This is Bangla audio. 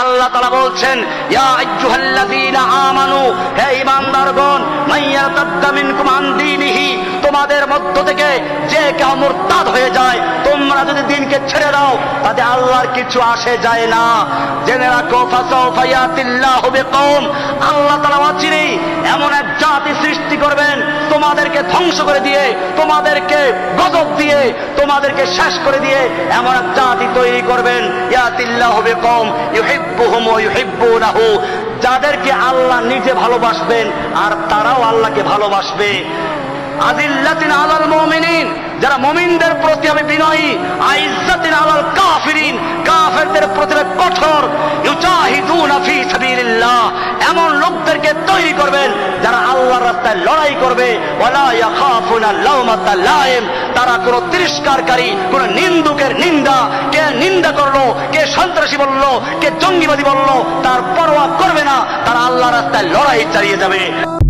আল্লাহ তালা বলছেন আমানু, হে ঈমানদারগণ মাইয়াতাদ্দা মিনকুম আন দীনিহি, তোমাদের মধ্য থেকে যে কেউ মুরতাদ হয়ে যায়, তোমরা যদি দিনকে ছেড়ে দাও, তাতে আল্লাহর কিছু আসে যায় না। জেনে রাখো, ফাসাউফা হবে কম আল্লাহ তাআলা অচিরেই এমন এক জাতি সৃষ্টি করবেন, তোমাদেরকে ধ্বংস করে দিয়ে, তোমাদেরকে গজব দিয়ে তোমাদেরকে শেষ করে দিয়ে এমন এক জাতি তৈরি করবেন, ইয়াতিল্লাহু বিকওম, ইউহিব্বুহুম ওয়া ইউহিব্বুনাহু। যাদেরকে আল্লাহ নিজে ভালোবাসবেন আর তারাও আল্লাহকে ভালোবাসবে। আদিল্লাতিন আলাল মুমিনিন, যারা মুমিনদের প্রতি আমি বিনয়ী, আইজ্জাতিন আলাল কাফিরিন, কাফেরদের প্রতি কঠোর, ইউজাহিদুনা ফি সাবিলিল্লাহ। এমন লোকদেরকে তৈরি করবেন রাস্তায় লড়াই করবে। তারা কোন তিরস্কারকারী, কোন নিন্দুকের নিন্দা। কে নিন্দা করল, কে সন্ত্রাসী বলল, কে জঙ্গিবাদী বলল, তার পরোয়া করবে না। তারা আল্লাহ রাস্তায় লড়াই চালিয়ে যাবে।